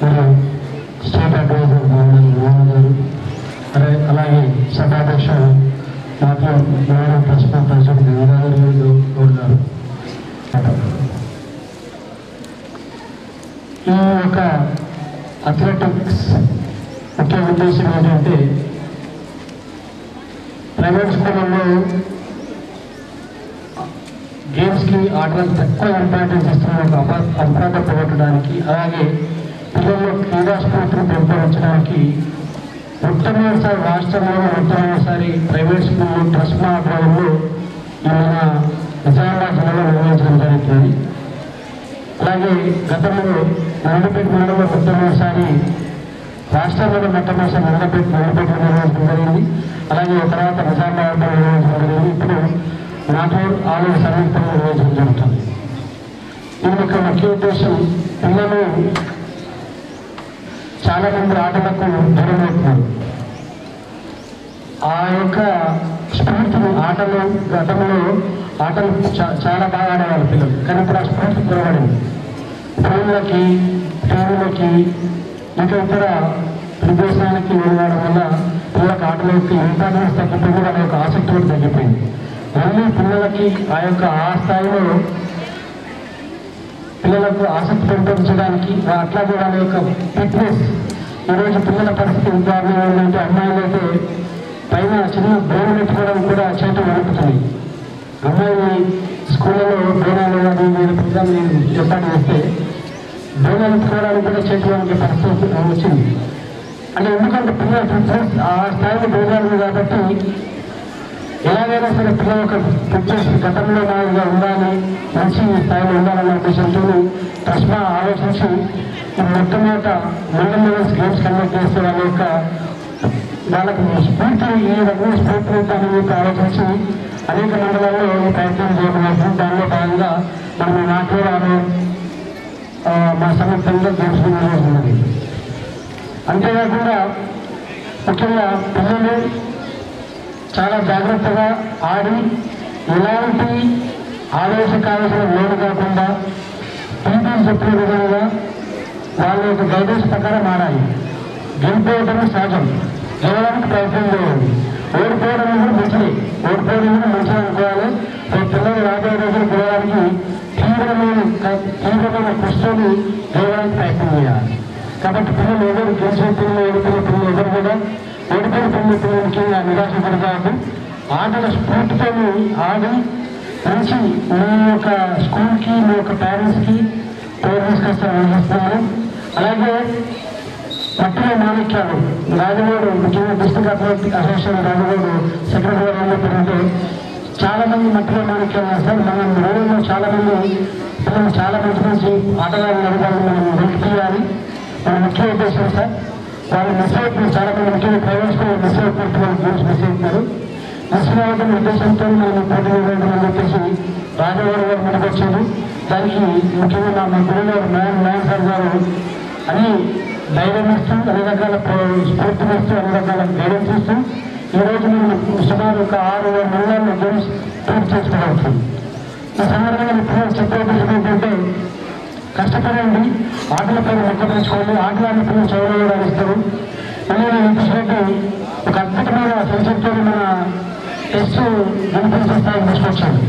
మరి state advisor governor Mohan గారు అరే అలాగే సభాధ్యక్షుడు మాత్రం గౌరవ ట్రస్ట్ ప్రెసిడెంట్ గంగాధర్ గౌడ్ గారు ఈ యొక్క అథ్లెటిక్స్ ముఖ్య ఉద్దేశం ఏంటంటే ప్రైవేట్ స్కూళ్ళల్లో గేమ్స్కి ఆటలకు తక్కువ ఇంపార్టెన్స్ ఇస్తున్న ఒక అపరాధ పోగొట్టడానికి అలాగే పిల్లల్లో క్రీడా స్ఫూర్తిని పెంపొందించడానికి మొట్టమొదటిసారి రాష్ట్రంలో మొట్టమొదటిసారి ప్రైవేట్ స్కూల్ ట్రస్ట్ ఆధ్వర్యంలో ఈ మన నిజామాబాద్ జిల్లాలో నిర్వహించడం జరుగుతుంది. అలాగే గతంలో నల్లపేట మండలంలో మొట్టమొదటిసారి రాష్ట్రంలో మొట్టమొదటిసారి నల్లపేట నల్లపేట నిర్వహించడం జరిగింది. అలాగే తర్వాత నిజామాబాద్లో నిర్వహించడం జరిగింది. ఇప్పుడు నాటూర్ ఆలయ సమీపంలో నిర్వహించడం జరుగుతుంది. దీని యొక్క ముఖ్య ఉద్దేశం పిల్లలు చాలా మంది ఆటలకు దూరం అవుతున్నారు ఆ యొక్క స్ఫూర్తిని ఆటలు గతంలో ఆటలు చాలా బాగా ఆడేవాళ్ళు పిల్లలు. కానీ ఇప్పుడు ఆ స్ఫూర్తి కొరబడింది ఫోన్లకి టీవీలకి ఇంకా ఇతర ప్రదేశానికి వెళ్ళడం వల్ల పిల్లలకు ఆటల యొక్క ఇంపార్టెన్స్ తగ్గిపోయింది వాళ్ళ యొక్క ఆసక్తి కూడా తగ్గిపోయింది. మళ్ళీ పిల్లలకి ఆ యొక్క ఆ స్థాయిలో పిల్లలకు ఆసక్తి పెంపొందించడానికి అట్లాగే వాళ్ళ యొక్క ఫిట్నెస్. ఈరోజు పిల్లల పరిస్థితి ఎంత దారుణంగా అమ్మాయిలు అయితే పైన చిన్న బోర్డు పెట్టుకోవడం కూడా చేతులు వణుకుతుంది అమ్మాయిని స్కూళ్ళలో బోనాలు కానీ నేను ప్రోగ్రామ్ నేను ఏర్పాటు చేస్తే బోనాలు ఎత్తుకోవడానికి కూడా చేతులు పరిస్థితి వచ్చింది. అంటే ఎందుకంటే పిల్లల ఫిట్నెస్ ఆ స్థాయిలో బోనాలు కాబట్టి ఎలాగైనా సరే పిల్లలు ఒక ఫిట్నెస్ గతంలో మాదిరిగా ఉండాలి మంచి స్థాయిలో ఉండాలన్న ఉద్దేశంతో ట్రస్మా ఆలోచించి మొట్టమొదట మండల్ లెవెల్స్ గేమ్స్ కండక్ట్ చేస్తే వాళ్ళ యొక్క వాళ్ళకి స్ఫూర్తి ఈ రకమైన స్ఫూర్తి ఉంటుందని ఆలోచించి అనేక మండలాల్లో ఈ ప్రయత్నం చేయడం దానిలో భాగంగా మనం ఈ మా సంయుక్తంగా గేమ్స్ నిర్వహిస్తున్నది అంతేకాకుండా ముఖ్యంగా పిల్లలు చాలా జాగ్రత్తగా ఆడి ఎలాంటి ఆవేశకావేశం లోను కాకుండా టీచర్లు చెప్పిన విధంగా వాళ్ళ యొక్క గైడెన్స్ ప్రకారం ఆడాలి. గెలిపోవటం సహజం. గెలవడానికి ప్రయత్నం చేయాలి. ఓడిపోవడం కూడా మంచిది. ఓడిపోవడం కూడా మంచిది అనుకోవాలి. రేపు పిల్లలు రాబోయే రోజులు గెలవడానికి తీవ్రమైన తీవ్రమైన కృషిని గెలవడానికి ప్రయత్నం చేయాలి. కాబట్టి పిల్లలు ఎవరు గెలిచిన పిల్లలు ఓడిపోయిన పిల్లలు ఎవరు కూడా ఓడిపోయిన పిల్లలు ఆ నిరాశ పడతారు ఆటల స్ఫూర్తితో ఆడి మంచి మీ యొక్క స్కూల్కి మీ యొక్క పేరెంట్స్కి పేరు తీసుకొస్తారని ఆశిస్తున్నాను అలాగే పట్టిన మాణిక్యాలు రాజమోడు ముఖ్యంగా డిస్ట్రిక్ట్ అథారిటీ అసోసియేషన్ రాజమోడు సెక్రటరీ అన్నప్పుడంటే చాలా మంది మట్టిలో మాణిక్యాలు వేస్తారు మనం రోజుల్లో చాలా మంది పిల్లలు చాలా మంచి మంచి ఆటగాళ్ళు అడగాలి మనం నిలిపియాలి మన ముఖ్య ఉద్దేశం సార్ చాలా మిస్ అవుతున్నారు చాలా మంది ముఖ్యంగా ప్రైవేట్ స్కూల్ మిస్ అవుతున్నారు వాళ్ళు మిస్ అవుతున్నారు మిస్ అవ్వడం ఉద్దేశంతో నేను పోటీ ఇవ్వడం చెప్పేసి రాజమోడు గారు ముందుకొచ్చారు దానికి ముఖ్యంగా నా మా గురువు నాయన్ నాయన్ సార్ గారు అని ధైర్యం ఇస్తూ అన్ని రకాల ప్ర- స్ఫూర్తినిస్తూ అన్ని రకాల గైడెన్స్ ఇస్తూ ఈరోజు మేము సుమారు ఒక ఆరు ఏడు నెలల్లో గేమ్స్ పూర్తి చేసుకోవచ్చు ఈ సందర్భంగా మీ చెప్పేది ఏంటంటే కష్టపడండి. ఆటలపై మొక్క పెంచుకోండి. ఆటలాడిన పిల్లలు చదవడం ఇస్తారు. మళ్ళీ ఇంట్రెస్ట్ ఒక అద్భుతమైన ఫ్రెండ్షిప్తో మన టెస్ట్ వినిపించే స్థాయికి తీసుకొచ్చాను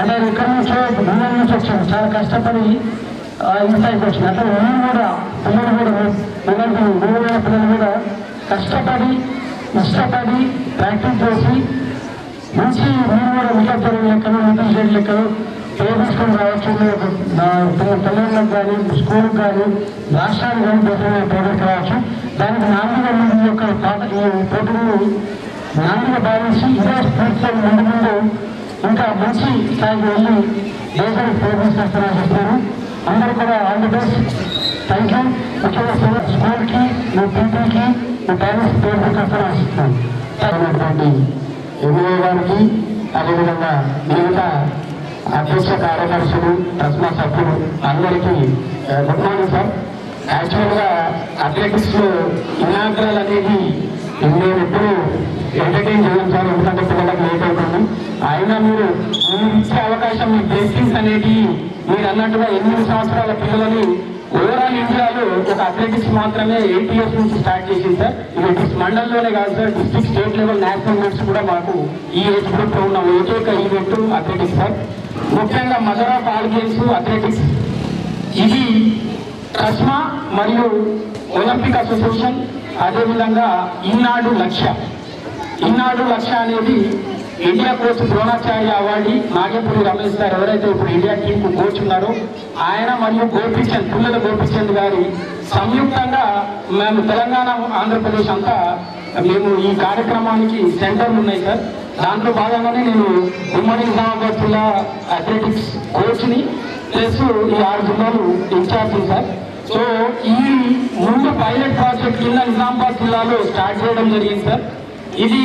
అంటే ఆయన నుంచో దూరం నుంచి వచ్చాడు చాలా కష్టపడి ఈ స్థాయికి వచ్చింది. అట్లా నేను కూడా పిల్లలు కూడా పిల్లలకి దూరమైన పిల్లలు కూడా కష్టపడి ఇష్టపడి ప్రాక్టీస్ చేసి మంచి మీరు కూడా వికల్పన లెక్కలు ఇంటర్మీడియట్ లెక్కలు ప్రయోగించుకొని రావచ్చు మీరు పిల్లలకు కానీ స్కూల్కి కానీ రాష్ట్రానికి కానీ దేశంలో పోటీకి రావచ్చు దానికి నాలుగుగా ముందు యొక్క పోటీని నాలుగుగా భావించి ఇదే స్ఫూర్తితో ముందు ముందు ఇంకా మంచి స్థాయికి వెళ్ళి దేశానికి ప్రోత్సహిస్తారని చెప్తాను అందరూ కూడా all the best. Thank you. ముఖ్యంగా స్కూల్కి మీ పీపీకి మీ పేరెంట్స్ ప్రోత్సహిస్తారని ఆశిస్తున్నాను. ఉన్నటువంటి ఎంఏ గారికి అదేవిధంగా మిగతా అధ్యక్ష కార్యదర్శులు ట్రస్మా సభ్యులు అందరికీ గుడ్ మార్నింగ్ సార్. యాక్చువల్గా అథ్లెటిక్స్లో ఇనాగ్రల్ అనేది మేము ఎప్పుడు ఎంటర్టైన్ చేయాలి సార్ ఎందుకంటే పిల్లలకు లేట్ అవుతుంది. అయినా మీరు మీరు ఇచ్చే అవకాశం మీ బ్లెస్సింగ్స్ అనేది మీరు అన్నట్టుగా ఎనిమిది సంవత్సరాల పిల్లలని ఓవరాల్ ఇండియాలో ఒక అథ్లెటిక్స్ మాత్రమే ఎయిట్ ఇయర్స్ నుంచి స్టార్ట్ చేసింది సార్. మండలంలోనే కాదు sir district state level national meets కూడా మాకు ఈ ఏజ్ గ్రూప్లో ఉన్న ఏకైక ఈవెంట్ అథ్లెటిక్స్ సార్. ముఖ్యంగా mother of all games athletics ఇది కస్మా మరియు ఒలింపిక్ అసోసియేషన్ అదేవిధంగా ఈనాడు లక్ష్య ఈనాడు లక్ష్య అనేది India coach Dronacharya award Nagepuri Ramesh garu ఎవరైతే ఇప్పుడు ఇండియా టీం కు కోచ్ ఉన్నారో ఆయన మరియు గోపిచంద్ పుల్లల గోపిచంద్ గారి సంయుక్తంగా మేము తెలంగాణ ఆంధ్రప్రదేశ్ అంతా మేము ఈ కార్యక్రమానికి సెంటర్లు ఉన్నాయి సార్. దాంట్లో భాగంగానే నేను ఉమ్మడి నిజామాబాద్ జిల్లా అథ్లెటిక్స్ కోచ్ని ప్లస్ ఈ ఆరు జిల్లాలు ఇన్ఛార్జ్ సార్. సో ఈ ముందు పైలట్ ప్రాజెక్ట్ కింద నిజామాబాద్ జిల్లాలో స్టార్ట్ చేయడం జరిగింది సార్. ఇది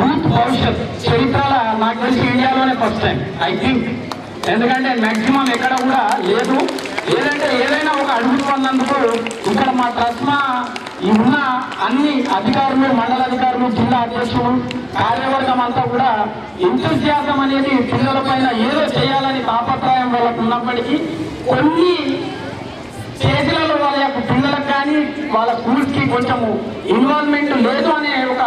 బూత్ భవిష్యత్ చరిత్రల నాకు తెలిసి ఇండియాలోనే ఫస్ట్ టైం ఐ థింక్ ఎందుకంటే మ్యాక్సిమం ఎక్కడ కూడా లేదు. ఏదంటే ఏదైనా ఒక అడుగు పొందినందుకు ఇక్కడ మా ట్రస్మా ఉన్న అన్ని అధికారులు మండల అధికారులు జిల్లా అధ్యక్షులు కార్యవర్గం అంతా కూడా ఎంతజ్యాసం అనేది పిల్లల పైన ఏదో చేయాలని తాపత్రయం వాళ్ళకు ఉన్నప్పటికీ కొన్ని స్టేజ్లలో వాళ్ళ యొక్క పిల్లలకు కానీ వాళ్ళ స్కూల్స్కి కొంచెము ఇన్వాల్వ్మెంట్ లేదు అనే ఒక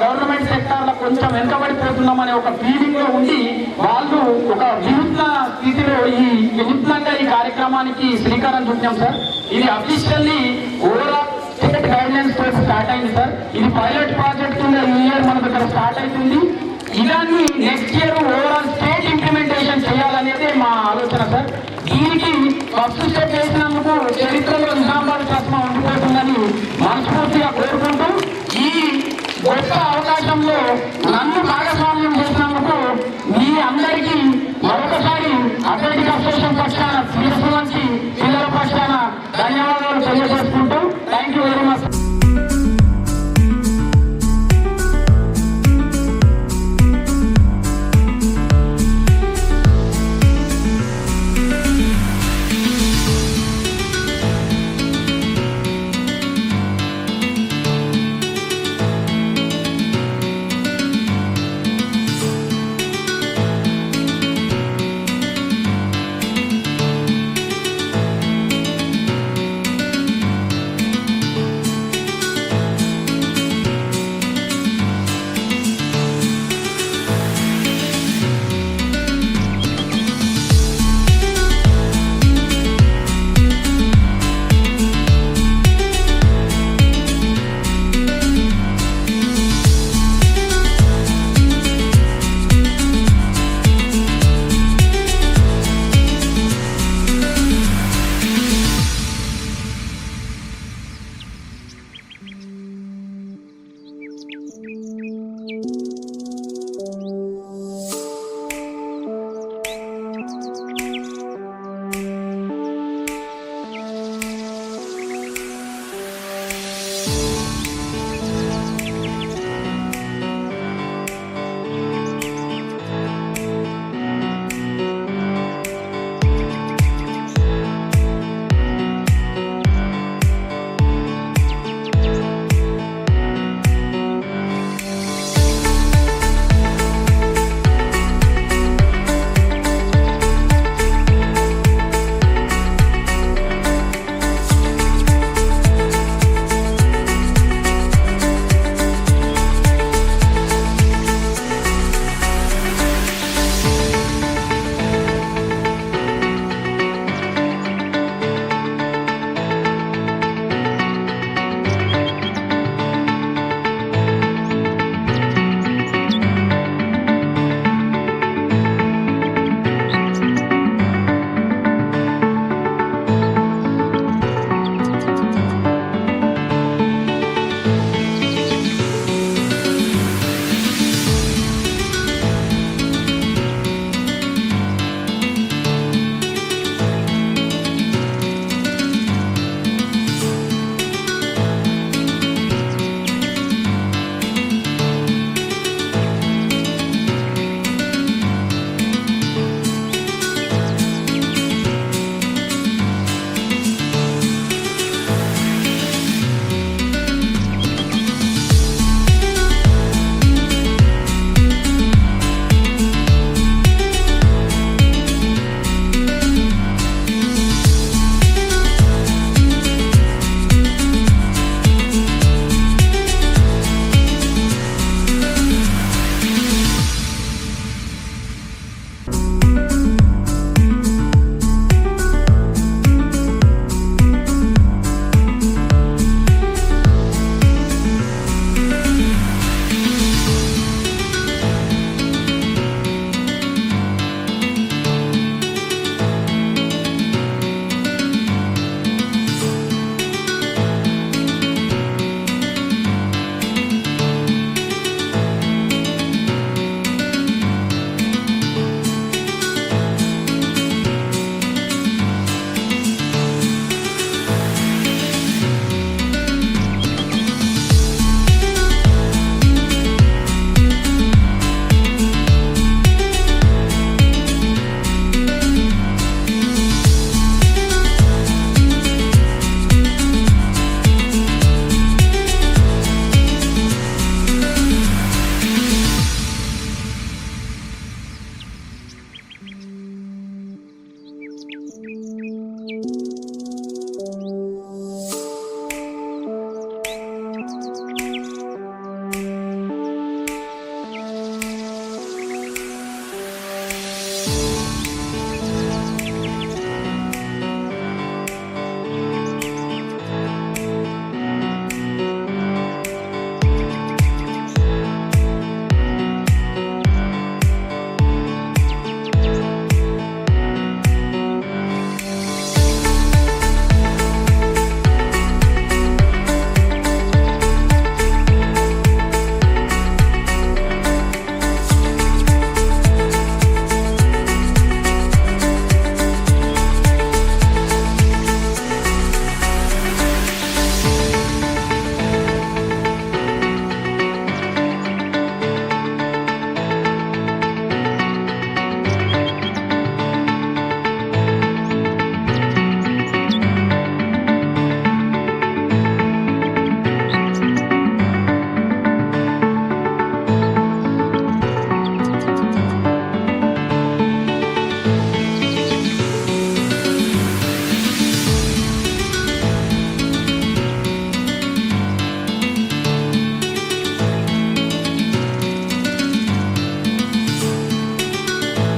గవర్నమెంట్ సెక్టార్లో కొంచెం వెనుకబడిపోతున్నాం అనే ఒక ఫీలింగ్లో ఉండి వాళ్ళు ఒక వినూత్న స్థితిలో ఈ వినూత్నంగా ఈ కార్యక్రమానికి శ్రీకారం చుట్టాం సార్. ఇది అఫీషియల్లీ ఓవరాల్ స్టేట్ గైడ్లైన్స్తో స్టార్ట్ అయింది సార్. ఇది పైలట్ ప్రాజెక్ట్ కింద ఈ ఇయర్ మనకు ఇక్కడ స్టార్ట్ అవుతుంది. ఇలాంటి నెక్స్ట్ ఇయర్ ఫస్ట్ చేసినందుకు చరిత్రలో నిజామాబాద్ చస్మా ఉండిపోతుందని మనస్ఫూర్తిగా కోరుకుంటూ ఈ గొప్ప అవకాశంలో నన్ను భాగస్వామ్యం చేసినందుకు మీ అందరికీ మరొకసారి అథ్లెటిక్ అసోసియేషన్ పక్షాన సిఎస్ నుంచి పిల్లల పక్షాన ధన్యవాదాలు తెలియజేసుకుంటూ థ్యాంక్ యూ వెరీ మచ్